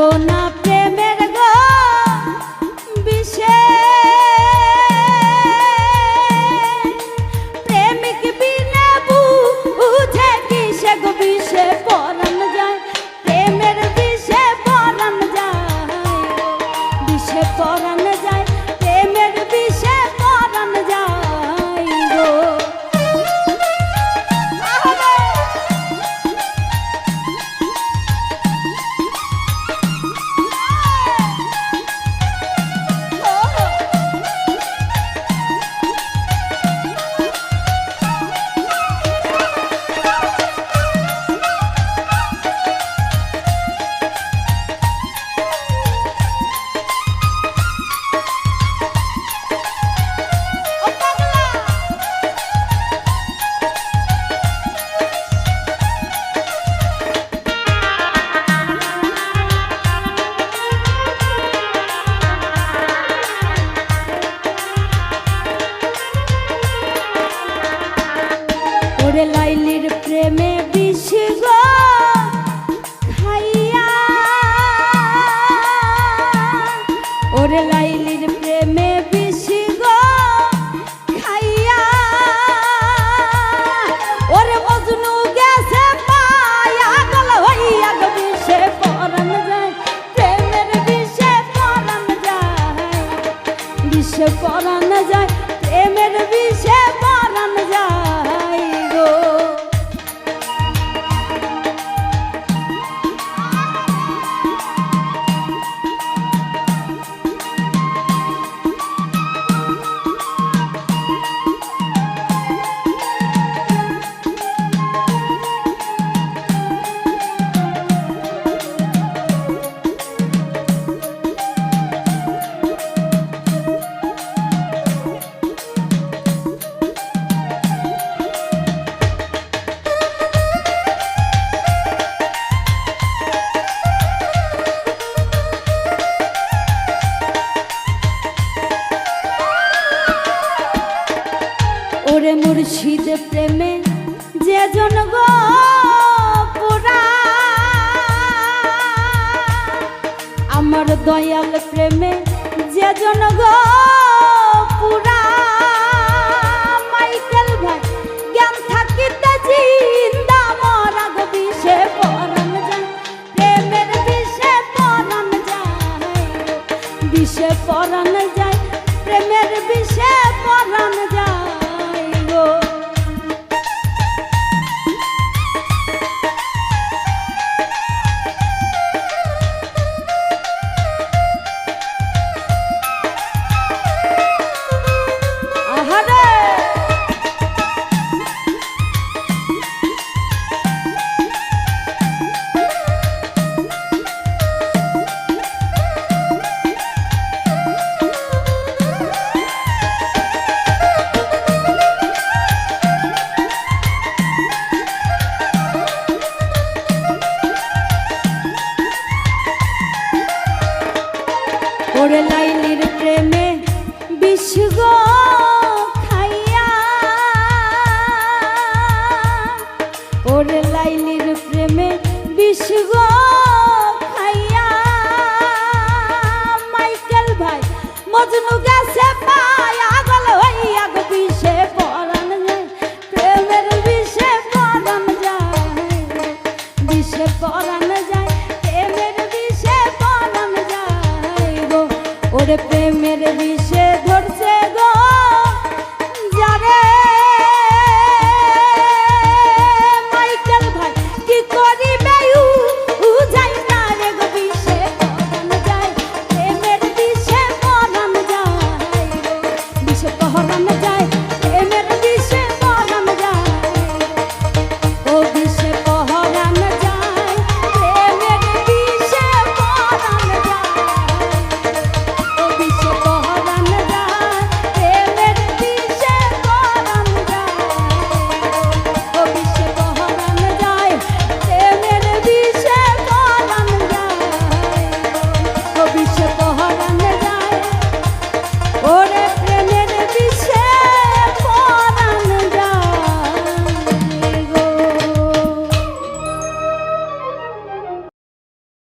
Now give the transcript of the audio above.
conocer. ওরে লাইলির প্রেমে বিষ গো, খাইয়া। ওরে লাইলির প্রেমে বিষ গো, খাইয়া। ওরে মজনু গেছে পায়া গল হইয়া গো বিষে পরান যায়। প্রেমের বিষে পরান যায়, বিষে পরান মুর্শিদ প্রেমে যে জন আমার দয়াল প্রেমে যে জন গো ওরে লাইলির প্রেমে বিষ খাইয়া। মাইকেল ভাই, মজনু গেছে পায়া গল হইয়া গো বিষে পরান যায়। প্রেমের বিষে পরান যায়, বিষে পরান যায়, প্রেমের বিষে পরান যায় গো। ওরে প্রেমের বিষে